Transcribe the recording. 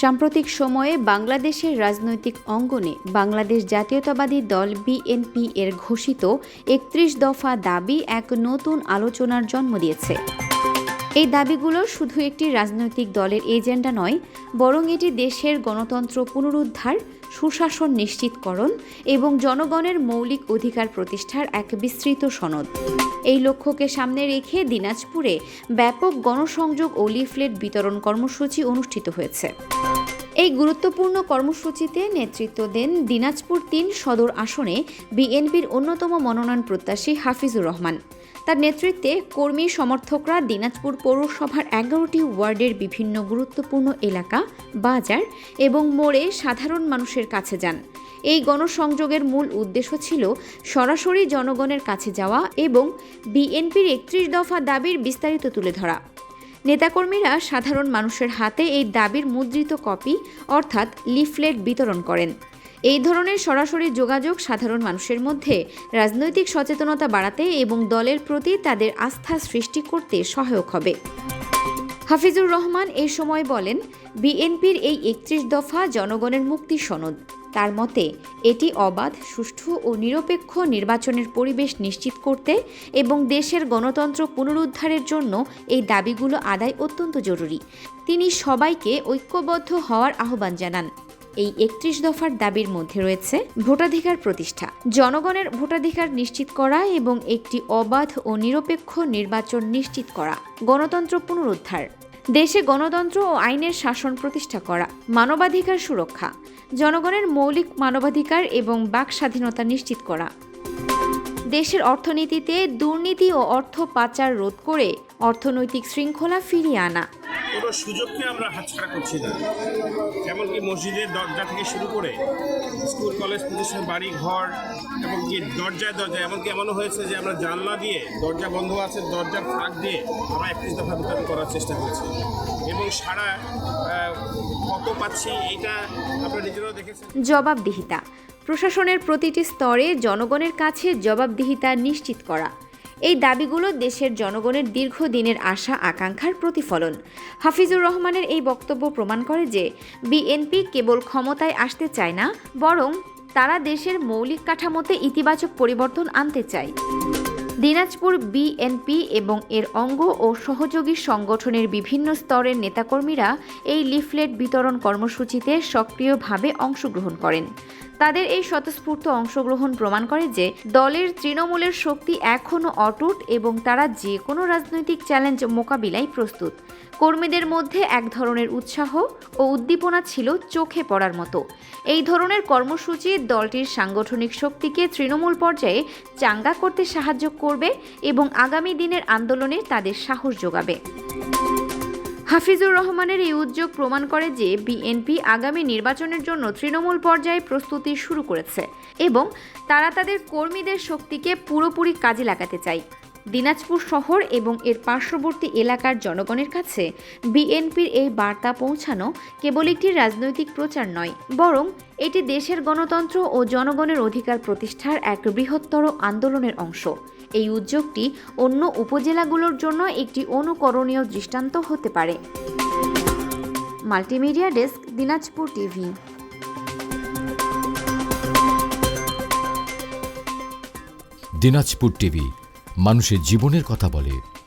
সাম্প্রতিক সময়ে বাংলাদেশের রাজনৈতিক অঙ্গনে বাংলাদেশ জাতীয়তাবাদী দল বিএনপি এর ঘোষিত একত্রিশ দফা দাবি এক নতুন আলোচনার জন্ম দিয়েছে। এই দাবিগুলো শুধু একটি রাজনৈতিক দলের এজেন্ডা নয়, বরং এটি দেশের গণতন্ত্র পুনরুদ্ধার সুশাসন নিশ্চিতকরণ এবং জনগণের মৌলিক অধিকার প্রতিষ্ঠার এক বিস্তৃত সনদ। এই লক্ষ্যকে সামনে রেখে দিনাজপুরে ব্যাপক গণসংযোগ ও লিফলেট বিতরণ কর্মসূচি অনুষ্ঠিত হয়েছে। এই গুরুত্বপূর্ণ কর্মসূচিতে নেতৃত্ব দেন দিনাজপুর তিন সদর আসনে বিএনপির অন্যতম মনোনয়ন প্রত্যাশী হাফিজুর রহমান। তার নেতৃত্বে কর্মী সমর্থকরা দিনাজপুর পৌরসভার এগারোটি ওয়ার্ডের বিভিন্ন গুরুত্বপূর্ণ এলাকা, বাজার এবং মোড়ে সাধারণ মানুষের কাছে যান। এই গণসংযোগের মূল উদ্দেশ্য ছিল সরাসরি জনগণের কাছে যাওয়া এবং বিএনপির একত্রিশ দফা দাবির বিস্তারিত তুলে ধরা। নেতাকর্মীরা সাধারণ মানুষের হাতে এই দাবির মুদ্রিত কপি, অর্থাৎ লিফলেট বিতরণ করেন। এই ধরনের সরাসরি যোগাযোগ সাধারণ মানুষের মধ্যে রাজনৈতিক সচেতনতা বাড়াতে এবং দলের প্রতি তাদের আস্থা সৃষ্টি করতে সহায়ক হবে। হাফিজুর রহমান এই সময় বলেন, বিএনপির এই একত্রিশ দফা জনগণের মুক্তি সনদ। তার মতে, এটি অবাধ, সুষ্ঠু ও নিরপেক্ষ নির্বাচনের পরিবেশ নিশ্চিত করতে এবং দেশের গণতন্ত্র পুনরুদ্ধারের জন্য এই দাবিগুলো আদায় অত্যন্ত জরুরি। তিনি সবাইকে ঐক্যবদ্ধ হওয়ার আহ্বান জানান। এই একত্রিশ দফার দাবির মধ্যে রয়েছে ভোটাধিকার প্রতিষ্ঠা। জনগণের ভোটাধিকার নিশ্চিত করা এবং একটি অবাধ ও নিরপেক্ষ নির্বাচন নিশ্চিত করা। গণতন্ত্র পুনরুদ্ধার। দেশে গণতন্ত্র ও আইনের শাসন প্রতিষ্ঠা করা। মানবাধিকার সুরক্ষা। জনগণের মৌলিক মানবাধিকার এবং বাক স্বাধীনতা নিশ্চিত করা। দেশের অর্থনীতিতে দুর্নীতি ও অর্থ পাচার রোধ করে অর্থনৈতিক শৃঙ্খলা ফিরিয়ে আনা। কোনো সুযোগকে আমরা হাতছাড়া করছি না। এমনকি মসজিদের দরজা থেকে শুরু করে স্কুল, কলেজ, প্রতিষ্ঠান, বাড়ি, ঘর এমনকি দরজায় দরজায়, এমনকি এমনও হয়েছে যে আমরা জানলা দিয়ে, দরজা বন্ধ আছে, দরজার ফাঁক দিয়ে আমরা একত্রিশ দফা বিতরণ করার চেষ্টা করেছি। এবং সারা কত পাচ্ছি এইটা আপনারা নিজেরাও দেখেছেন। জবাবদিহিতা। প্রশাসনের প্রতিটি স্তরে জনগণের কাছে জবাবদিহিতা নিশ্চিত করা। এই দাবিগুলো দেশের জনগণের দীর্ঘদিনের আশা, আকাঙ্ক্ষার প্রতিফলন। হাফিজুর রহমানের এই বক্তব্য প্রমাণ করে যে, বিএনপি কেবল ক্ষমতায় আসতে চায় না, বরং তারা দেশের মৌলিক কাঠামোতে ইতিবাচক পরিবর্তন আনতে চায়। দিনাজপুর বিএনপি এবং এর অঙ্গ ও সহযোগী সংগঠনের বিভিন্ন স্তরের নেতাকর্মীরা এই লিফলেট বিতরণ কর্মসূচিতে সক্রিয়ভাবে অংশগ্রহণ করেন। তাদের এই স্বতঃস্ফূর্ত অংশগ্রহণ প্রমাণ করে যে দলের তৃণমূলের শক্তি এখনও অটুট এবং তারা যে কোনো রাজনৈতিক চ্যালেঞ্জ মোকাবিলায় প্রস্তুত। কর্মীদের মধ্যে এক ধরনের উৎসাহ ও উদ্দীপনা ছিল চোখে পড়ার মতো। এই ধরনের কর্মসূচি দলটির সাংগঠনিক শক্তিকে তৃণমূল পর্যায়ে চাঙ্গা করতে সাহায্য করবে এবং আগামী দিনের আন্দোলনে তাদের সাহস যোগাবে। হাফিজুর রহমানের এই উদ্যোগ প্রমাণ করে যে বিএনপি আগামী নির্বাচনের জন্য তৃণমূল পর্যায়ে প্রস্তুতি শুরু করেছে এবং তারা তাদের কর্মীদের শক্তিকে পুরোপুরি কাজে লাগাতে চায়। দিনাজপুর শহর এবং এর পার্শ্ববর্তী এলাকার জনগণের কাছে বিএনপির এই বার্তা পৌঁছানো কেবল একটি রাজনৈতিক প্রচার নয়, বরং এটি দেশের গণতন্ত্র ও জনগণের অধিকার প্রতিষ্ঠার এক বৃহত্তর আন্দোলনের অংশ। এই উদ্যোগটি অন্য উপজেলাগুলোর জন্য একটি অনুকরণীয় দৃষ্টান্ত হতে পারে। Multimedia desk, Dinajpur TV. Dinajpur TV, মানুষের জীবনের কথা বলে।